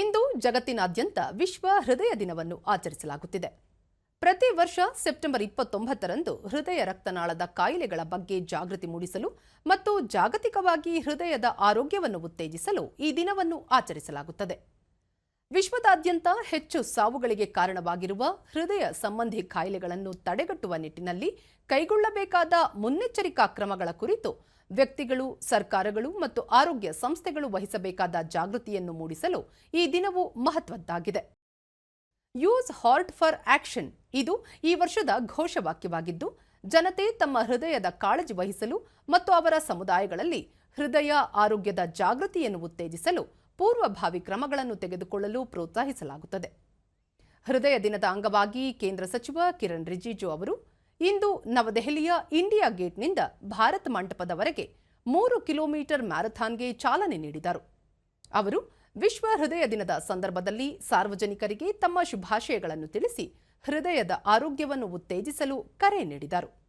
ಇಂದು ಜಗತ್ತಿನಾದ್ಯಂತ ವಿಶ್ವ ಹೃದಯ ದಿನವನ್ನು ಆಚರಿಸಲಾಗುತ್ತಿದೆ. ಪ್ರತಿ ವರ್ಷ ಸೆಪ್ಟೆಂಬರ್ ಇಪ್ಪತ್ತೊಂಬತ್ತರಂದು ಹೃದಯ ರಕ್ತನಾಳದ ಕಾಯಿಲೆಗಳ ಬಗ್ಗೆ ಜಾಗೃತಿ ಮೂಡಿಸಲು ಮತ್ತು ಜಾಗತಿಕವಾಗಿ ಹೃದಯದ ಆರೋಗ್ಯವನ್ನು ಉತ್ತೇಜಿಸಲು ಈ ದಿನವನ್ನು ಆಚರಿಸಲಾಗುತ್ತದೆ. ವಿಶ್ವದಾದ್ಯಂತ ಹೆಚ್ಚು ಸಾವುಗಳಿಗೆ ಕಾರಣವಾಗಿರುವ ಹೃದಯ ಸಂಬಂಧಿ ಕಾಯಿಲೆಗಳನ್ನು ತಡೆಗಟ್ಟುವ ನಿಟ್ಟಿನಲ್ಲಿ ಕೈಗೊಳ್ಳಬೇಕಾದ ಮುನ್ನೆಚ್ಚರಿಕಾ ಕ್ರಮಗಳ ಕುರಿತು ವ್ಯಕ್ತಿಗಳು, ಸರ್ಕಾರಗಳು ಮತ್ತು ಆರೋಗ್ಯ ಸಂಸ್ಥೆಗಳು ವಹಿಸಬೇಕಾದ ಜಾಗೃತಿಯನ್ನು ಮೂಡಿಸಲು ಈ ದಿನವು ಮಹತ್ವದ್ದಾಗಿದೆ. ಯೂಸ್ ಹಾರ್ಟ್ ಫಾರ್ ಆಕ್ಷನ್ ಇದು ಈ ವರ್ಷದ ಘೋಷವಾಕ್ಯವಾಗಿದ್ದು, ಜನತೆ ತಮ್ಮ ಹೃದಯದ ಕಾಳಜಿ ವಹಿಸಲು ಮತ್ತು ಅವರ ಸಮುದಾಯಗಳಲ್ಲಿ ಹೃದಯ, ಆರೋಗ್ಯದ ಜಾಗೃತಿಯನ್ನು ಉತ್ತೇಜಿಸಲು ಪೂರ್ವಭಾವಿ ಕ್ರಮಗಳನ್ನು ತೆಗೆದುಕೊಳ್ಳಲು ಪ್ರೋತ್ಸಾಹಿಸಲಾಗುತ್ತದೆ. ಹೃದಯ ದಿನದ ಅಂಗವಾಗಿ ಕೇಂದ್ರ ಸಚಿವ ಕಿರಣ್ ರಿಜಿಜು ಅವರು ಇಂದು ನವದೆಹಲಿಯ ಇಂಡಿಯಾ ಗೇಟ್ನಿಂದ ಭಾರತ್ ಮಂಟಪದವರೆಗೆ ಮೂರು ಕಿಲೋಮೀಟರ್ ಮ್ಯಾರಥಾನ್ಗೆ ಚಾಲನೆ ನೀಡಿದರು. ಅವರು ವಿಶ್ವ ಹೃದಯ ದಿನದ ಸಂದರ್ಭದಲ್ಲಿ ಸಾರ್ವಜನಿಕರಿಗೆ ತಮ್ಮ ಶುಭಾಶಯಗಳನ್ನು ತಿಳಿಸಿ ಹೃದಯದ ಆರೋಗ್ಯವನ್ನು ಉತ್ತೇಜಿಸಲು ಕರೆ ನೀಡಿದರು.